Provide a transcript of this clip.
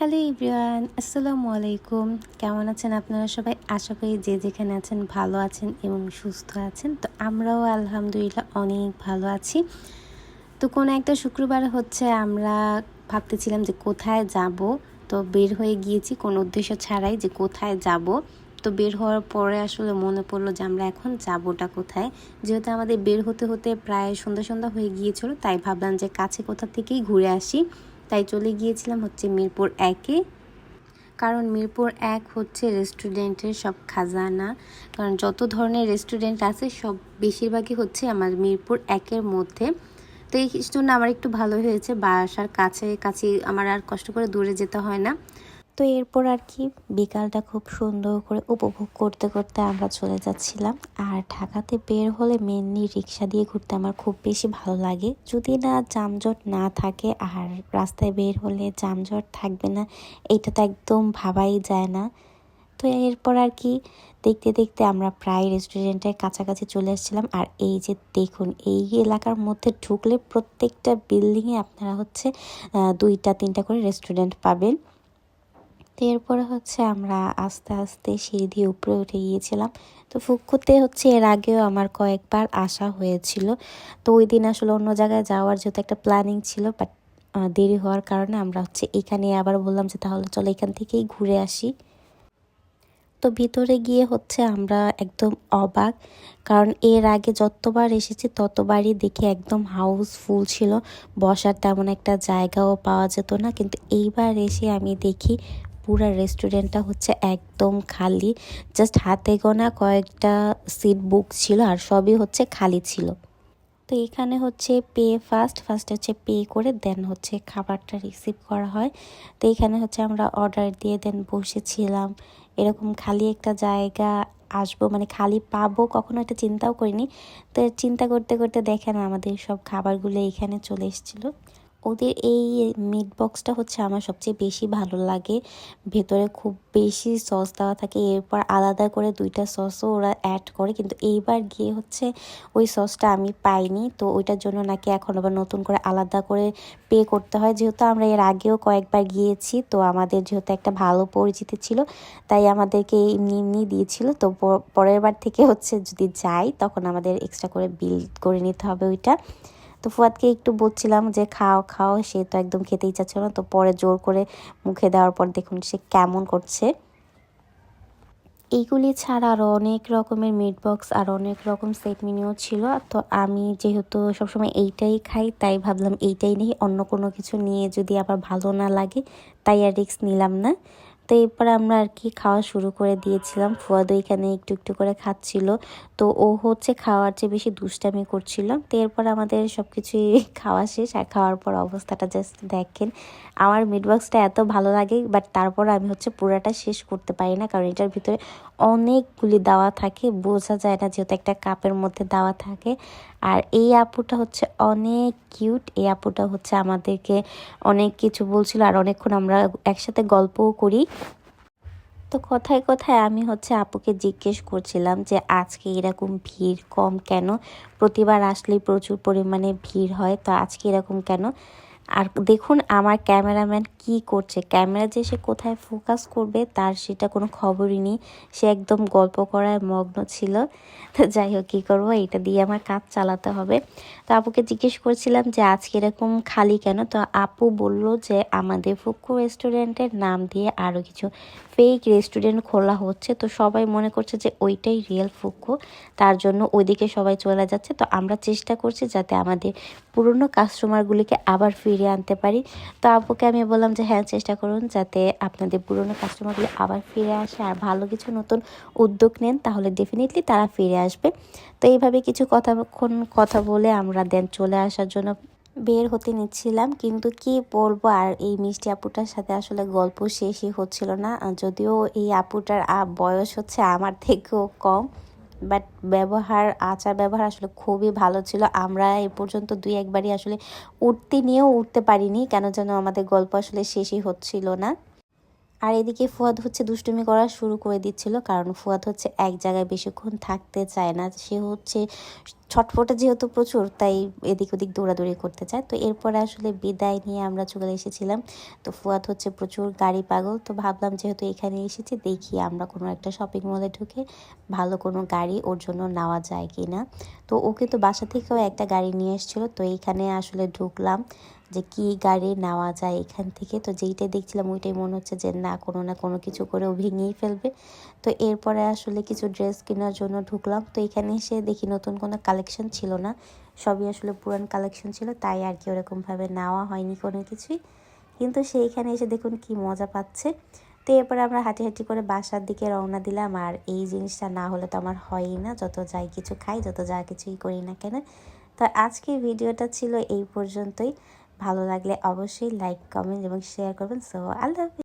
Hello ইব্রিয়ান আসসালামু আলাইকুম। কেমন আছেন আপনারা সবাই? আশা করি যে যেখানে আছেন ভালো আছেন এবং সুস্থ আছেন। তো আমরাও আলহামদুলিল্লাহ অনেক ভালো আছি। তো কোনো একটা শুক্রবার হচ্ছে আমরা ভাবতেছিলাম যে কোথায় যাব, তো বের হয়ে গিয়েছি কোনো উদ্দেশ্য ছাড়াই যে কোথায় যাব। তো বের হওয়ার পরে আসলে মনে পড়ল যে আমরা এখন যাবোটা কোথায়। যেহেতু আমাদের বের হতে হতে প্রায় সন্ধ্যা সন্ধ্যা হয়ে গিয়েছিল, তাই ভাবলাম যে কাছে কোথা থেকেই ঘুরে আসি। তাই চলে গিয়েছিলাম হচ্ছে মিরপুর একে। কারণ মিরপুর এক হচ্ছে রেস্টুরেন্টের সব খাজানা। কারণ যত ধরনের রেস্টুরেন্ট আছে, সব বেশিরভাগই হচ্ছে আমার মিরপুর একের মধ্যে। তো এই জন্য আমার একটু ভালো হয়েছে বাসার কাছে কাছে আমার আর কষ্ট করে দূরে যেতে হয় না। তো এরপর আর কি বিকালটা খুব সুন্দর করে উপভোগ করতে করতে আমরা চলে যাচ্ছিলাম। আর ঢাকাতে বের হলে মেনলি রিক্সা দিয়ে ঘুরতে আমার খুব বেশি ভালো লাগে। যদি না যানজট না থাকে আর রাস্তায় বের হলে যানজট থাকবে না এইটা তো একদম ভাবাই যায় না। তো এরপর আর কি দেখতে দেখতে আমরা প্রায় রেস্টুরেন্টের কাছাকাছি চলে আসছিলাম। আর এই যে দেখুন, এই এলাকার মধ্যে ঢুকলে প্রত্যেকটা বিল্ডিংয়ে আপনারা হচ্ছে দুইটা, তিনটা করে রেস্টুরেন্ট পাবেন। তো এরপরে হচ্ছে আমরা আস্তে আস্তে সিঁড়ি দিয়ে উপরে উঠে গিয়েছিলাম। তো ফুকুতে হচ্ছে এর আগেও আমার কয়েকবার আসা হয়েছিল। তো ওই দিন আসলে অন্য জায়গায় যাওয়ার যেহেতু একটা প্ল্যানিং ছিল বাট দেরি হওয়ার কারণে আমরা হচ্ছে এখানে আবার বললাম যে তাহলে চলো এখান থেকেই ঘুরে আসি। তো ভিতরে গিয়ে হচ্ছে আমরা একদম অবাক, কারণ এর আগে যতবার এসেছি ততবারই দেখি একদম হাউসফুল ছিল, বসার তেমন একটা জায়গাও পাওয়া যেত না। কিন্তু এইবার এসে আমি দেখি পুরা রেস্টুরেন্টটা হচ্ছে একদম খালি। জাস্ট হাতে গোনা কয়েকটা সিট বুক ছিল আর সবই হচ্ছে খালি ছিল। তো এখানে হচ্ছে পে ফার্স্ট ফার্স্ট হচ্ছে পে করে দেন হচ্ছে খাবারটা রিসিভ করা হয়। তো এখানে হচ্ছে আমরা অর্ডার দিয়ে দেন বসেছিলাম। এরকম খালি একটা জায়গা আসব মানে খালি পাবো, কখনো একটা চিন্তাও করিনি। তো চিন্তা করতে করতে দেখেন আমাদের সব খাবারগুলো এখানে চলে এসেছিল। ওদের এই মিট বক্সটা হচ্ছে আমার সবচেয়ে বেশি ভালো লাগে। ভেতরে খুব বেশি সস দেওয়া থাকে, এরপর আলাদা করে দুইটা সসও ওরা অ্যাড করে। কিন্তু এইবার গিয়ে হচ্ছে ওই সসটা আমি পাইনি, তো ওইটার জন্য নাকি এখন আবার নতুন করে আলাদা করে পে করতে হয়। যেহেতু আমরা এর আগেও কয়েকবার গিয়েছি, তো আমাদের যেহেতু একটা ভালো পরিচিতি ছিল, তাই আমাদেরকে এমনি এমনি দিয়েছিল। তো পরের বার থেকে হচ্ছে যদি যাই, তখন আমাদের এক্সট্রা করে বিল করে নিতে হবে ওইটা। তো ফুয়াদকে একটু বলছিলাম যে, খাও খাও। সে তো একদম খেতেই চাচ্ছিল না, তো পরে জোর করে মুখে দেওয়ার পর দেখুন সে কেমন করছে। এইগুলি ছাড়া আরও অনেক রকমের মিট বক্স আর অনেক রকম সেট মিনিও ছিল। তো আমি যেহেতু সবসময় এইটাই খাই, তাই ভাবলাম এইটাই নেই, অন্য কোনো কিছু নিয়ে যদি আবার ভালো না লাগে, তাই আর রিক্স নিলাম না। তো এরপর আমরা আর কি খাওয়া শুরু করে দিয়েছিলাম। ফুয়াদ এখানে একটু একটু করে খাচ্ছিল। তো ও হচ্ছে খাওয়ার চেয়ে বেশি দুষ্টামি করছিল। তো এরপর আমাদের সব কিছুই খাওয়া শেষ। আর খাওয়ার পর অবস্থাটা জাস্ট দেখেন, আমার মিটবক্সটা এত ভালো লাগে বাট তারপর আমি হচ্ছে পুরাটা শেষ করতে পারি না। কারণ এটার ভিতরে অনেকগুলি দাওয়া থাকে। বোঝা যায় না যেহেতু একটা কাপের মধ্যে দাওয়া থাকে। আর এই আপুটা হচ্ছে অনেক কিউট। এই আপুটা হচ্ছে আমাদেরকে অনেক কিছু বলছিল আর অনেকক্ষণ আমরা একসাথে গল্পও করি। তো কথায় কথায় আমি হচ্ছে আপুকে জিজ্ঞেস করছিলাম যে, আজকে এরকম ভিড় কম কেন? প্রতিবার আসলেই প্রচুর পরিমাণে ভিড় হয়, তো আজকে এরকম কেন? আর দেখুন আমার ক্যামেরাম্যান কি করছে। ক্যামেরা যে সে কোথায় ফোকাস করবে তার সেটা কোনো খবরই নেই। সে একদম গল্প করায় মগ্ন ছিল। তো যাই হোক, কী করব? এটা দিয়ে আমার কাজ চালাতে হবে। তো আপুকে জিজ্ঞেস করছিলাম যে, আজকে এরকম খালি কেন? তো আপু বলল যে, আমাদের ফুকু রেস্টুরেন্টের নাম দিয়ে আরও কিছু ফেক রেস্টুরেন্ট খোলা হচ্ছে। তো সবাই মনে করছে যে, ওইটাই রিয়েল ফুকু। তার জন্য ওইদিকে সবাই চলে যাচ্ছে। তো আমরা চেষ্টা করছি যাতে আমাদের পুরনো কাস্টমারগুলিকে আবার ফিরিয়ে আনতে পারি। তো আপুকে আমি বললাম যে হ্যাঁ চেষ্টা করুন যাতে আপনাদের পুরনো কাস্টমারগুলি আবার ফিরে আসে আর ভালো কিছু নতুন উদ্যোগ নেন, তাহলে ডেফিনেটলি তারা ফিরে আসবে। তো এইভাবে কিছু কথাক্ষণ কথা বলে আমরা দেন চলে আসার জন্য বের হতে নিচ্ছিলাম। কিন্তু কি বলব আর এই মিষ্টি আপুটার সাথে আসলে গল্প শেষই হচ্ছিল না। যদিও এই আপুটার বয়স হচ্ছে আমার থেকেও কম। বাট ব্যবহার, আচার ব্যবহার আসলে খুবই ভালো ছিল। আমরা এ পর্যন্ত দুই একবারই আসলে উঠতে নিয়েও উঠতে পারিনি। কেন যেন আমাদের গল্প আসলে শেষই হচ্ছিল না। আর এদিকে ফুয়াদ হচ্ছে দুষ্টুমি করা শুরু করে দিচ্ছিল, কারণ ফুয়াদ হচ্ছে এক জায়গায় বেশিক্ষণ থাকতে চায় না। সে হচ্ছে ছটফটে যেহেতু প্রচুর, তাই এদিক ওদিক দৌড়াদৌড়ি করতে চায়। তো এরপরে আসলে বিদায় নিয়ে আমরা চলে এসেছিলাম। তো ফুয়াদ হচ্ছে প্রচুর গাড়ি পাগল, তো ভাবলাম যেহেতু এখানে এসেছি, দেখি আমরা কোনো একটা শপিং মলে ঢুকে ভালো কোনো গাড়ি ওর জন্য নেওয়া যায় কি না তো ও কিন্তু বাসা থেকেও একটা গাড়ি নিয়ে এসেছিল, তো এইখানে আসলে ঢুকলাম। যে কি গাড়ি নেওয়া যায় এখান থেকে। তো যেইটাই দেখছিলাম ওইটাই মনে হচ্ছে যে না, কোনো না কোনো কিছু করে ও ভেঙেই ফেলবে। তো এরপরে আসলে কিছু ড্রেস কেনার জন্য ঢুকলাম। তো এখানে এসে দেখি নতুন কোনো কালেকশন ছিল না। সবই আসলে পুরান কালেকশন ছিল, তাই আর কি ওরকমভাবে নেওয়া হয়নি কোনো কিছুই। কিন্তু সেইখানে এসে দেখুন কি মজা পাচ্ছে। তো এরপরে আমরা হাঁটি হাঁটি করে বাসার দিকে রওনা দিলাম। আর এই জিনিসটা না হলে তো আমার হয়ই না। যত যাই কিছু খাই, যত যা কিছুই করি না কেন। তো আজকে ভিডিওটা ছিল এই পর্যন্তই। ভালো লাগলে অবশ্যই লাইক কমেন্ট এবং শেয়ার করবেন। সো আল্লাহ